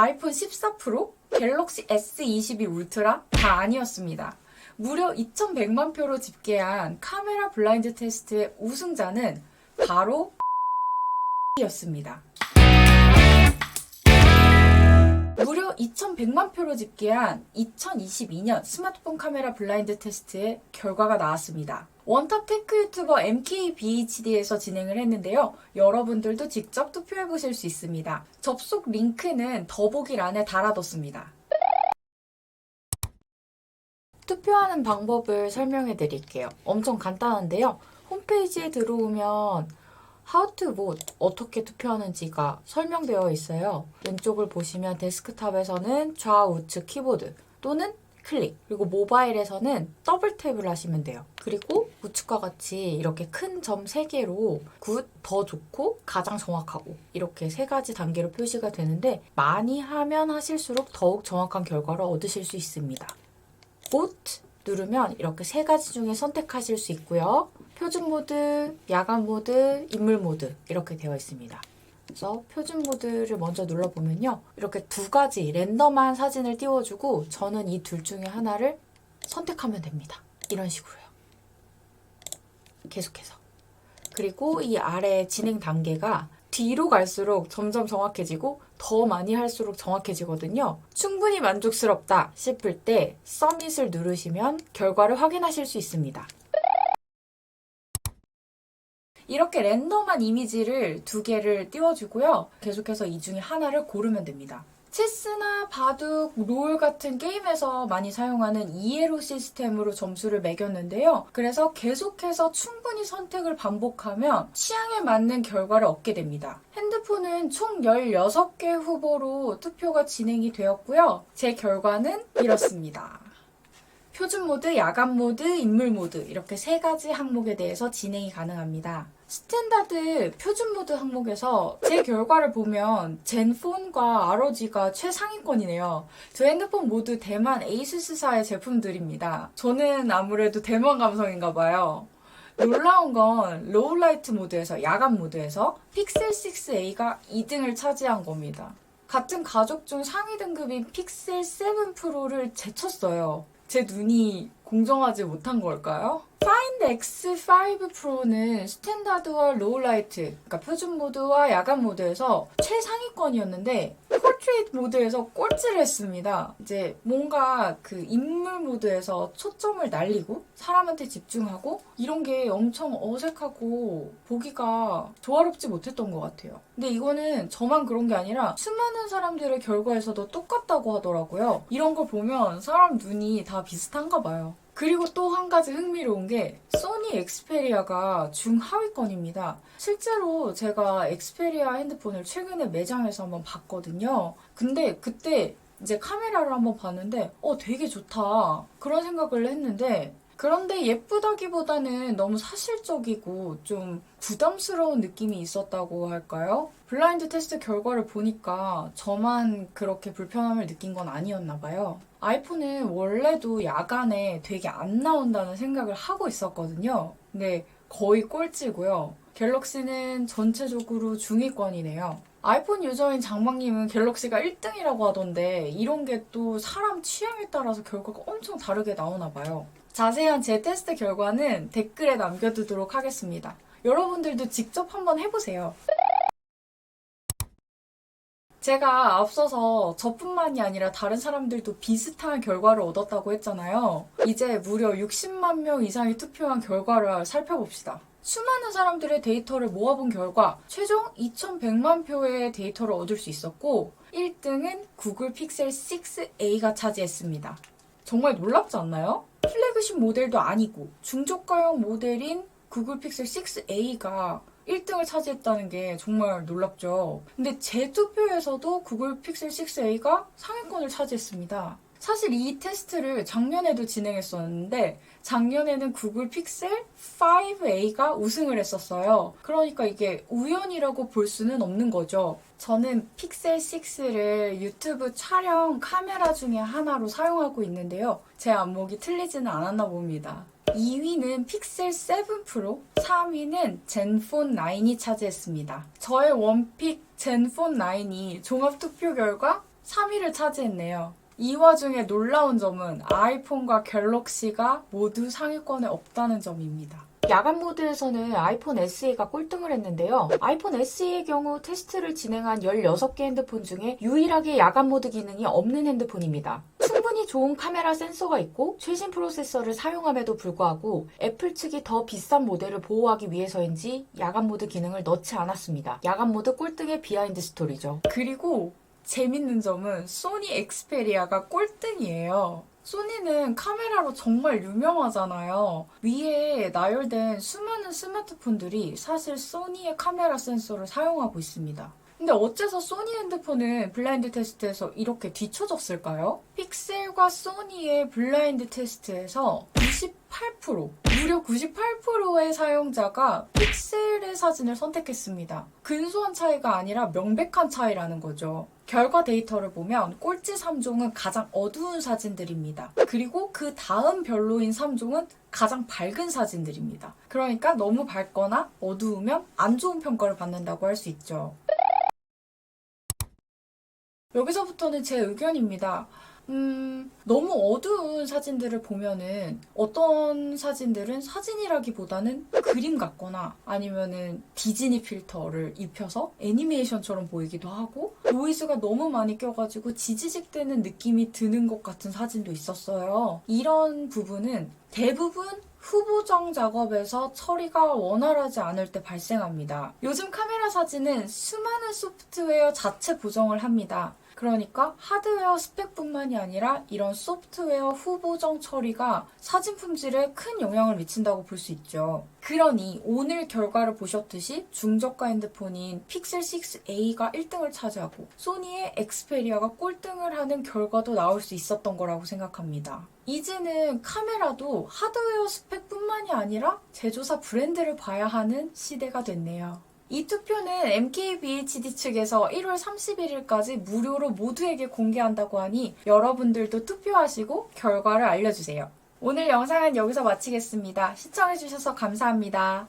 아이폰 14 프로, 갤럭시 S22 울트라 다 아니었습니다. 무려 2,100만 표로 집계한 카메라 블라인드 테스트의 우승자는 바로 였습니다. 무려 2,100만 표로 집계한 2022년 스마트폰 카메라 블라인드 테스트의 결과가 나왔습니다. 원탑 테크 유튜버 MKBHD에서 진행을 했는데요. 여러분들도 직접 투표해 보실 수 있습니다. 접속 링크는 더보기란에 달아뒀습니다. 투표하는 방법을 설명해 드릴게요. 엄청 간단한데요. 홈페이지에 들어오면 How to vote, 어떻게 투표하는지가 설명되어 있어요. 왼쪽을 보시면 데스크탑에서는 좌우측 키보드 또는 클릭, 그리고 모바일에서는 더블 탭을 하시면 돼요. 그리고 우측과 같이 이렇게 큰 점 3개로 굿, 더 좋고, 가장 정확하고 이렇게 세 가지 단계로 표시가 되는데 많이 하면 하실수록 더욱 정확한 결과를 얻으실 수 있습니다. vote 누르면 이렇게 세 가지 중에 선택하실 수 있고요. 표준 모드, 야간 모드, 인물 모드 이렇게 되어 있습니다. 그래서 표준 모드를 먼저 눌러보면요. 이렇게 두 가지 랜덤한 사진을 띄워주고 저는 이 둘 중에 하나를 선택하면 됩니다. 이런 식으로요. 계속해서. 그리고 이 아래 진행 단계가 뒤로 갈수록 점점 정확해지고 더 많이 할수록 정확해지거든요. 충분히 만족스럽다 싶을 때 서밋을 누르시면 결과를 확인하실 수 있습니다. 이렇게 랜덤한 이미지를 두 개를 띄워주고요. 계속해서 이 중에 하나를 고르면 됩니다. 체스나 바둑, 롤 같은 게임에서 많이 사용하는 이에로 시스템으로 점수를 매겼는데요. 그래서 계속해서 충분히 선택을 반복하면 취향에 맞는 결과를 얻게 됩니다. 핸드폰은 총 16개 후보로 투표가 진행이 되었고요. 제 결과는 이렇습니다. 표준 모드, 야간 모드, 인물 모드 이렇게 세 가지 항목에 대해서 진행이 가능합니다. 스탠다드 표준 모드 항목에서 제 결과를 보면 젠폰과 ROG가 최상위권이네요. 저 핸드폰 모두 대만 에이수스사의 제품들입니다. 저는 아무래도 대만 감성인가 봐요. 놀라운 건 로우라이트 모드에서 야간 모드에서 픽셀 6a가 2등을 차지한 겁니다. 같은 가족 중 상위 등급인 픽셀 7 프로를 제쳤어요. 제 눈이 공정하지 못한 걸까요? 파인드 X5 프로는 스탠다드와 로우라이트, 그러니까 표준 모드와 야간 모드에서 최상위권이었는데 포트레이트 모드에서 꼴찌를 했습니다. 이제 뭔가 그 인물 모드에서 초점을 날리고 사람한테 집중하고 이런 게 엄청 어색하고 보기가 조화롭지 못했던 것 같아요. 근데 이거는 저만 그런 게 아니라 수많은 사람들의 결과에서도 똑같다고 하더라고요. 이런 걸 보면 사람 눈이 다 비슷한가 봐요. 그리고 또 한 가지 흥미로운 게 소니 엑스페리아가 중하위권입니다. 실제로 제가 엑스페리아 핸드폰을 최근에 매장에서 한번 봤거든요. 근데 그때 이제 카메라를 한번 봤는데 어 되게 좋다 그런 생각을 했는데 그런데 예쁘다기보다는 너무 사실적이고 좀 부담스러운 느낌이 있었다고 할까요? 블라인드 테스트 결과를 보니까 저만 그렇게 불편함을 느낀 건 아니었나 봐요. 아이폰은 원래도 야간에 되게 안 나온다는 생각을 하고 있었거든요. 근데 거의 꼴찌고요. 갤럭시는 전체적으로 중위권이네요. 아이폰 유저인 장방님은 갤럭시가 1등이라고 하던데 이런 게 또 사람 취향에 따라서 결과가 엄청 다르게 나오나 봐요. 자세한 제 테스트 결과는 댓글에 남겨두도록 하겠습니다. 여러분들도 직접 한번 해보세요. 제가 앞서서 저뿐만이 아니라 다른 사람들도 비슷한 결과를 얻었다고 했잖아요. 이제 무려 60만 명 이상이 투표한 결과를 살펴봅시다. 수많은 사람들의 데이터를 모아본 결과 최종 2100만 표의 데이터를 얻을 수 있었고 1등은 구글 픽셀 6a가 차지했습니다. 정말 놀랍지 않나요? 플래그십 모델도 아니고 중저가형 모델인 구글 픽셀 6a가 1등을 차지했다는 게 정말 놀랍죠. 근데 제 투표에서도 구글 픽셀 6a가 상위권을 차지했습니다. 사실 이 테스트를 작년에도 진행했었는데 작년에는 구글 픽셀 5a가 우승을 했었어요. 그러니까 이게 우연이라고 볼 수는 없는 거죠. 저는 픽셀 6를 유튜브 촬영 카메라 중에 하나로 사용하고 있는데요. 제 안목이 틀리지는 않았나 봅니다. 2위는 픽셀 7 프로, 3위는 젠폰 9이 차지했습니다. 저의 원픽 젠폰 9이 종합 투표 결과 3위를 차지했네요. 이 와중에 놀라운 점은 아이폰과 갤럭시가 모두 상위권에 없다는 점입니다. 야간 모드에서는 아이폰 SE가 꼴등을 했는데요. 아이폰 SE의 경우 테스트를 진행한 16개 핸드폰 중에 유일하게 야간 모드 기능이 없는 핸드폰입니다. 충분히 좋은 카메라 센서가 있고 최신 프로세서를 사용함에도 불구하고 애플 측이 더 비싼 모델을 보호하기 위해서인지 야간 모드 기능을 넣지 않았습니다. 야간 모드 꼴등의 비하인드 스토리죠. 그리고 재밌는 점은 소니 엑스페리아가 꼴등이에요. 소니는 카메라로 정말 유명하잖아요. 위에 나열된 수많은 스마트폰들이 사실 소니의 카메라 센서를 사용하고 있습니다. 근데 어째서 소니 핸드폰은 블라인드 테스트에서 이렇게 뒤쳐졌을까요? 픽셀과 소니의 블라인드 테스트에서 98%, 무려 98%의 사용자가 픽셀의 사진을 선택했습니다. 근소한 차이가 아니라 명백한 차이라는 거죠. 결과 데이터를 보면 꼴찌 3종은 가장 어두운 사진들입니다. 그리고 그 다음 별로인 3종은 가장 밝은 사진들입니다. 그러니까 너무 밝거나 어두우면 안 좋은 평가를 받는다고 할 수 있죠. 여기서부터는 제 의견입니다. 음, 너무 어두운 사진들을 보면은 어떤 사진들은 사진이라기보다는 그림 같거나 아니면은 디즈니 필터를 입혀서 애니메이션처럼 보이기도 하고 노이즈가 너무 많이 껴가지고 지지직대는 느낌이 드는 것 같은 사진도 있었어요. 이런 부분은 대부분 후보정 작업에서 처리가 원활하지 않을 때 발생합니다. 요즘 카메라 사진은 수많은 소프트웨어 자체 보정을 합니다. 그러니까 하드웨어 스펙뿐만이 아니라 이런 소프트웨어 후보정 처리가 사진 품질에 큰 영향을 미친다고 볼 수 있죠. 그러니 오늘 결과를 보셨듯이 중저가 핸드폰인 픽셀 6a가 1등을 차지하고 소니의 엑스페리아가 꼴등을 하는 결과도 나올 수 있었던 거라고 생각합니다. 이제는 카메라도 하드웨어 스펙뿐만이 아니라 제조사 브랜드를 봐야 하는 시대가 됐네요. 이 투표는 MKBHD 측에서 1월 31일까지 무료로 모두에게 공개한다고 하니 여러분들도 투표하시고 결과를 알려주세요. 오늘 영상은 여기서 마치겠습니다. 시청해주셔서 감사합니다.